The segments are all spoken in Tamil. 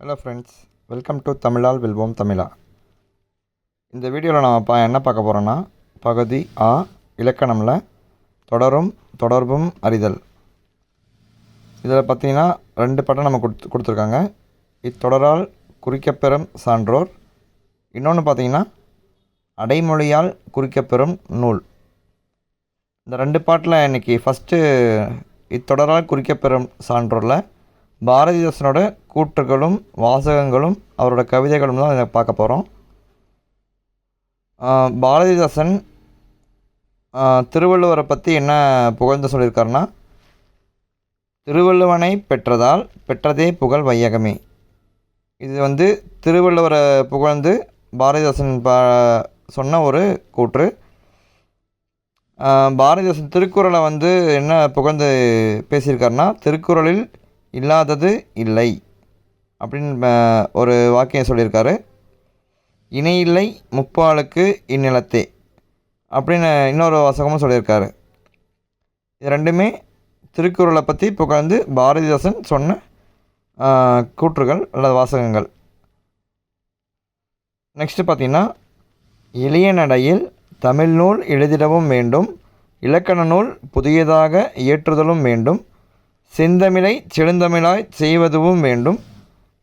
ஹலோ ஃப்ரெண்ட்ஸ் வெல்கம் டு தமிழால் வெல்வோம் தமிழா இந்த வீடியோவில் நாம் பா என்ன பார்க்க போகிறோன்னா பகுதி ஆ இலக்கணமில் தொடரும் தொடர்பும் அறிதல். இதில் பார்த்தீங்கன்னா ரெண்டு பாட்டை நம்ம கொடுத்து கொடுத்துருக்காங்க. இத்தொடரால் குறிக்கப்பெறும் சான்றோர். இன்னொன்று பார்த்தீங்கன்னா அடைமொழியால் குறிக்கப்பெறும் நூல். இந்த ரெண்டு பாட்டில் இன்றைக்கி ஃபஸ்ட்டு இத்தொடரால் குறிக்கப்பெறும் சான்றோரில் பாரதிதாசனோட கூற்றுகளும் வாசகங்களும் அவரோட கவிதைகளும் தான் இதை பார்க்க போகிறோம் பாரதிதாசன் திருவள்ளுவரை பற்றி என்ன புகழ்ந்து சொல்லியிருக்காருன்னா திருவள்ளுவனை பெற்றதால் பெற்றதே புகழ் வையகமே. இது வந்து திருவள்ளுவரை புகழ்ந்து பாரதிதாசன் பா சொன்ன ஒரு கூற்று. பாரதிதாசன் திருக்குறளை வந்து என்ன புகழ்ந்து பேசியிருக்காருன்னா திருக்குறளில் இல்லாதது இல்லை. அப்படின்னு ஒரு வாக்கியம் சொல்லியிருக்காரு. இணையில்லை முப்பாலுக்கு இந்நிலத்தே. அப்படின்னு இன்னொரு வாசகமும் சொல்லியிருக்காரு. இது ரெண்டுமே திருக்குறளை பற்றி புகழ்ந்து பாரதிதாசன் சொன்ன கூற்றுகள் அல்லது வாசகங்கள். நெக்ஸ்ட்டு பார்த்தீங்கன்னா எளிய நடையில் தமிழ் நூல் எழுதிடவும் வேண்டும் இலக்கண நூல் புதியதாக இயற்றுதலும் வேண்டும் செந்தமிழை செழுந்தமிழாய் செய்வதுவும் வேண்டும்.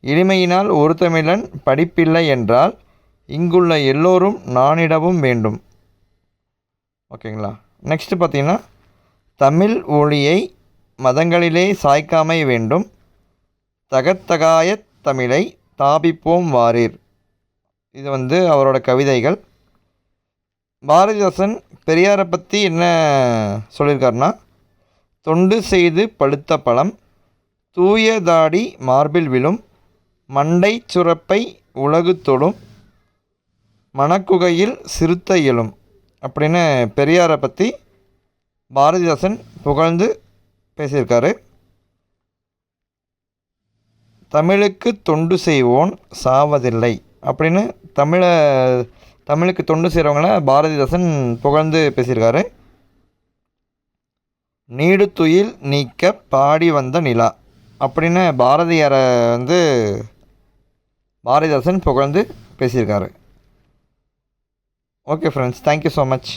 எளிமையினால் ஒரு தமிழன் படிப்பில்லை என்றால் இங்குள்ள எல்லோரும் நானிடவும் வேண்டும். ஓகேங்களா? நெக்ஸ்ட்டு பார்த்தீங்கன்னா தமிழ் ஒளியை மதங்களிலே சாய்க்காமை வேண்டும். தகத்தகாய தமிழை தாபிப்போம் வாரீர். இது வந்து அவரோட கவிதைகள். பாரதிதாசன் பெரியாரை பற்றி என்ன சொல்லியிருக்காருன்னா தொண்டு செய்து பழுத்த பழம் தூய தாடி மார்பில் விழும் மண்டை சுரப்பை உலகு தொடும் மணக்குகையில் சிறுத்தை எழும் அப்படின்னு பெரியாரை பற்றி பாரதிதாசன் புகழ்ந்து பேசியிருக்காரு. தமிழுக்கு தொண்டு செய்வோன் சாவதில்லை அப்படின்னு தமிழை தமிழுக்கு தொண்டு செய்கிறவங்கள பாரதிதாசன் புகழ்ந்து பேசியிருக்காரு. நீடுத்துயில் நீக்க பாடி வந்த நிலா. அப்படின்னு பாரதியாரை வந்து பாரதிதாசன் புகழ்ந்து பேசியிருக்காரு. Okay friends thank you so much